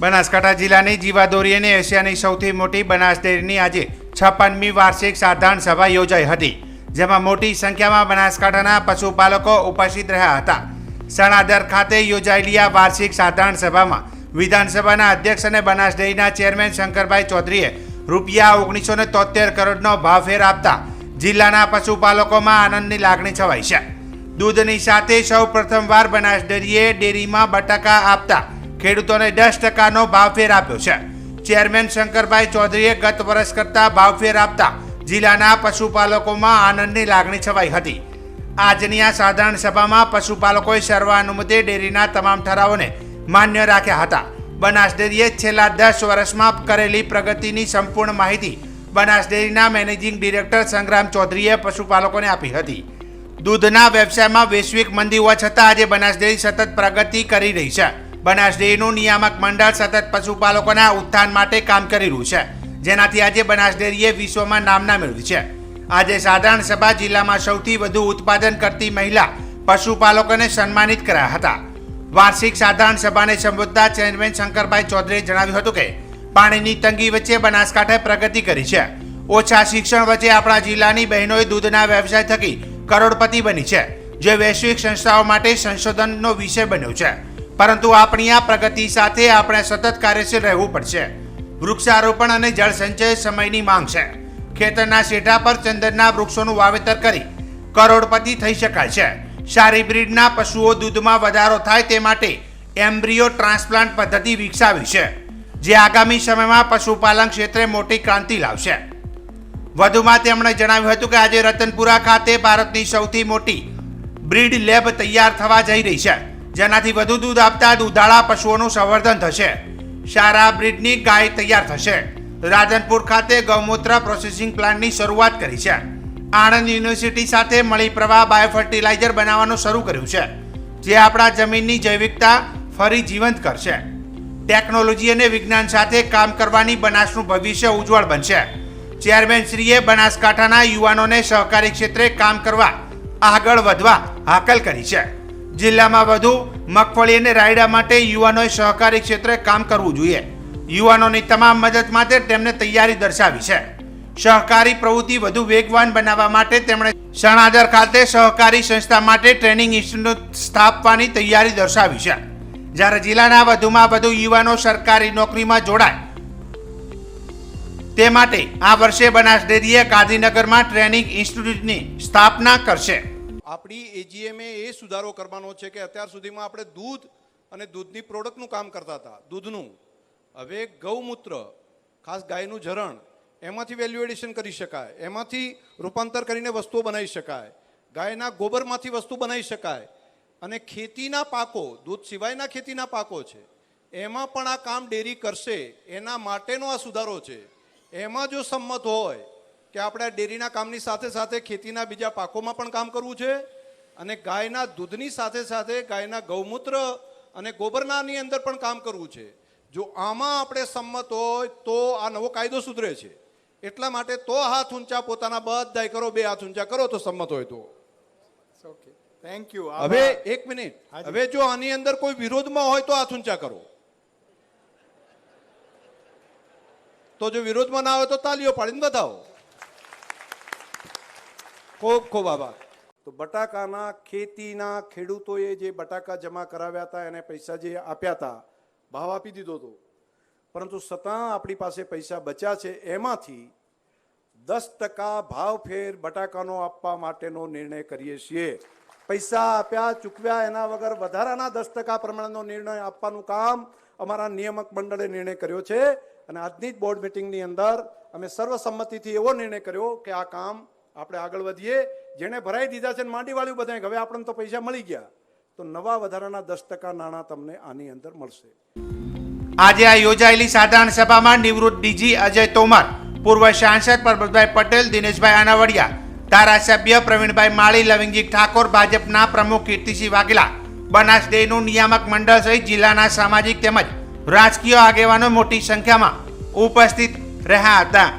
બનાસકાંઠા જિલ્લાની જીવાદોરી અને એશિયાની સૌથી મોટી બનાસ ડેરીની આજે છપ્પનમી વાર્ષિક સાધારણ સભા યોજાઈ હતી, જેમાં મોટી સંખ્યામાં બનાસકાંઠાના પશુપાલકો ઉપસ્થિત રહ્યા હતા. સણાદર ખાતે યોજાયેલી આ વાર્ષિક સાધારણ સભામાં વિધાનસભાના અધ્યક્ષ અને બનાસ ડેરીના ચેરમેન શંકરભાઈ ચૌધરીએ રૂપિયા ઓગણીસો ને તોતેર કરોડનો ભાવફેર આપતા જિલ્લાના પશુપાલકોમાં આનંદની લાગણી છવાઈ છે. દૂધની સાથે સૌ પ્રથમવાર બનાસ ડેરીએ ડેરીમાં બટાકા આપતા ખેડૂતોને દસ ટકાનો ભાવફેર આપ્યો છે. ચેરમેન શંકરભાઈ ચૌધરીએ ગત વર્ષ કરતા ભાવફેર આપતા જિલ્લાના પશુપાલકોમાં આનંદની લાગણી છવાઈ હતી. આજની આ સાધારણ સભામાં પશુપાલકોએ સર્વાનુમતે ડેરીના તમામ ઠરાવોને માન્ય રાખ્યા હતા. બનાસ ડેરીએ છેલ્લા દસ વર્ષમાં કરેલી પ્રગતિની સંપૂર્ણ માહિતી બનાસ ડેરીના મેનેજિંગ ડિરેક્ટર સંગ્રામ ચૌધરીએ પશુપાલકોને આપી હતી. દૂધના વ્યવસાયમાં વૈશ્વિક મંદી હોવા છતાં આજે બનાસ ડેરી સતત પ્રગતિ કરી રહી છે. બનાસ ડેરીનું નિયામક મંડળ સતત પશુપાલકોના ઉત્થાન માટે કામ કરી રહ્યું છે. જેનાથી આજે બનાસ ડેરીએ વિશ્વમાં નામના મેળવી છે. આજે સાધારણ સભા જિલ્લામાં સૌથી વધુ ઉત્પાદન કરતી મહિલા પશુપાલકોને સન્માનિત કર્યા હતા. વાર્ષિક સાધારણ સભાને સંબોધતા ચેરમેન શંકરભાઈ ચૌધરીએ જણાવ્યું હતું કે, પાણીની તંગી વચ્ચે બનાસકાંઠાએ પ્રગતિ કરી છે. ઓછા શિક્ષણ વચ્ચે આપણા જિલ્લાની બહેનોએ દૂધના વ્યવસાય થકી કરોડપતિ બની છે, જે વૈશ્વિક સંસ્થાઓ માટે સંશોધનનો વિષય બન્યો છે. પરંતુ આપણી આ પ્રગતિ સાથે આપણે સતત કાર્યશીલ રહેવું પડશે. વૃક્ષારોપણ અને જળ સંચય સમયની માંગ છે. ખેતરના શેઢા પર ચંદનના વૃક્ષોનું વાવેતર કરી કરોડપતિ થઈ શકાય છે. સારી બ્રીડના પશુઓ દૂધમાં વધારો થાય તે માટે એમ્બ્રિયો ટ્રાન્સપ્લાન્ટ પદ્ધતિ વિકસાવી છે, જે આગામી સમયમાં પશુપાલન ક્ષેત્રે મોટી ક્રાંતિ લાવશે. વધુમાં તેમણે જણાવ્યું હતું કે આજે રતનપુરા ખાતે ભારતની સૌથી મોટી બ્રીડ લેબ તૈયાર થવા જઈ રહી છે. જેનાથી વધુ દૂધ આપતા દૂધાળા પશુઓનું સંવર્ધન થશે. સારા બ્રિડની ગાય તૈયાર થશે. રાધનપુર ખાતે ગૌમૂત્ર પ્રોસેસિંગ પ્લાન્ટની શરૂઆત કરી છે. આણંદ યુનિવર્સિટી સાથે મળી પ્રવાહ બાયોફર્ટિલાઇઝર બનાવવાનું શરૂ કર્યું છે, જે આપણા જમીનની જૈવિકતા ફરી જીવંત કરશે. ટેકનોલોજી અને વિજ્ઞાન સાથે કામ કરવાની બનાસનું ભવિષ્ય ઉજ્જવળ બનશે. ચેરમેન શ્રીએ બનાસકાંઠાના યુવાનોને સહકારી ક્ષેત્રે કામ કરવા આગળ વધવા હાકલ કરી છે. જિલ્લામાં વધુ મગફળી અને રાયડા માટે યુવાનોએ સહકારી ક્ષેત્રે કામ કરવું જોઈએ. યુવાનોની તમામ મદદ માટે તેમને તૈયારી દર્શાવી છે. સહકારી પ્રવૃત્તિ વધુ વેગવાન બનાવવા માટે તેમણે સણાદર ખાતે સહકારી સંસ્થા માટે ટ્રેનિંગ ઇન્સ્ટિટ્યૂટ સ્થાપવાની તૈયારી દર્શાવી છે. જ્યારે જિલ્લાના વધુમાં વધુ યુવાનો સરકારી નોકરીમાં જોડાય, તે માટે આ વર્ષે બનાસ ડેરીએ ગાંધીનગરમાં ટ્રેનિંગ ઇન્સ્ટિટ્યૂટની સ્થાપના કરશે. આપણી એજીએમએ એ સુધારો કરવાનો છે કે અત્યાર સુધીમાં આપણે દૂધ અને દૂધની પ્રોડક્ટનું કામ કરતા હતા, દૂધનું. હવે ગૌમૂત્ર, ખાસ ગાયનું ઝરણ, એમાંથી વેલ્યુ એડિશન કરી શકાય, એમાંથી રૂપાંતર કરીને વસ્તુઓ બનાવી શકાય, ગાયના ગોબરમાંથી વસ્તુ બનાવી શકાય, અને ખેતીના પાકો, દૂધ સિવાયના ખેતીના પાકો છે, એમાં પણ આ કામ ડેરી કરશે, એના માટેનો આ સુધારો છે. એમાં જો સંમત હોય કે આપણે ડેરીના કામની સાથે સાથે ખેતીના બીજા પાકોમાં પણ કામ કરવું છે અને ગાયના દૂધની સાથે સાથે ગાયના ગૌમૂત્ર અને ગોબરનાની અંદર પણ કામ કરવું છે. જો આમાં આપણે સંમત હોય તો આ નવો કાયદો સુધરે છે. એટલા માટે તો હાથ ઊંચા પોતાના બધાય કરો બે હાથ ઊંચા કરો તો સંમત હોય તો. ઓકે થેન્ક યુ હવે એક મિનિટ. હવે જો આની અંદર કોઈ વિરોધમાં હોય તો હાથ ઊંચા કરો. તો જો વિરોધમાં ના હોય તો તાલીઓ પાડીને બતાવો ખૂબ ખૂબ આભાર તો બટાકાના ખેતીના ખેડૂતોએ જે બટાકા જમા કરાવ્યા હતા, એને પૈસા જે આપ્યા હતા, ભાવ આપી દીધો હતો. પરંતુ છતાં આપણી પાસે પૈસા બચ્યા છે, એમાંથી દસ ટકા ભાવ ફેર બટાકાનો આપવા માટેનો નિર્ણય કરીએ છીએ. પૈસા આપ્યા, ચૂકવ્યા, એના વગર વધારાના દસ ટકા પ્રમાણનો નિર્ણય આપવાનું કામ અમારા નિયામક મંડળે નિર્ણય કર્યો છે. અને આજની જ બોર્ડ મિટિંગની અંદર અમે સર્વસંમતિથી એવો નિર્ણય કર્યો કે આ કામ આપણે આગળ વધીએ. જેણે ભરાઈ દીધા છે ને માંડી વાળ્યું બધાય હવે આપણને તો પૈસા મળી ગયા. તો નવા વધારાના દસ ટકા નાણાં તમને આની અંદર મળશે. આજે આ યોજાયેલી સાધારણ સભામાં નિવૃત્ત ડીજી અજય તોમર, પૂર્વ સાંસદ પરબતભાઈ પટેલ, દિનેશભાઈ આનાવડિયા, ધારાસભ્ય પ્રવીણભાઈ માળી લવિંગજી ઠાકોર, ભાજપના પ્રમુખ કીર્તિસિંહ વાઘેલા, બનાસ ડેનું નિયામક મંડળ સહિત જિલ્લાના સામાજિક તેમજ રાજકીય આગેવાનો મોટી સંખ્યામાં ઉપસ્થિત રહ્યા હતા.